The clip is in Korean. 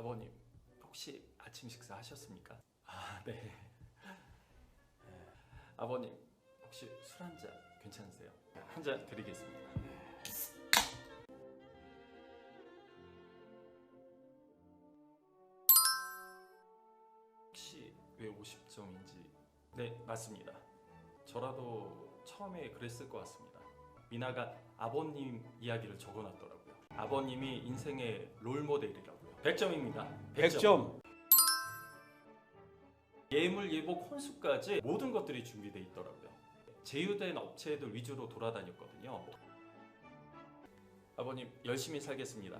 아버님 혹시 아침 식사 하셨습니까? 아 네. 네. 아버님 혹시 술 한 잔 괜찮으세요? 한 잔 드리겠습니다. 혹시 왜 50점인지 네 맞습니다. 저라도 처음에 그랬을 것 같습니다. 미나가 아버님 이야기를 적어놨더라고요. 아버님이 인생의 롤 모델이라고요. 100점입니다. 100점. 예물 예복 혼수까지 모든 것들이 준비돼 있더라고요. 제휴된 업체들 위주로 돌아다녔거든요. 아버님 열심히 살겠습니다.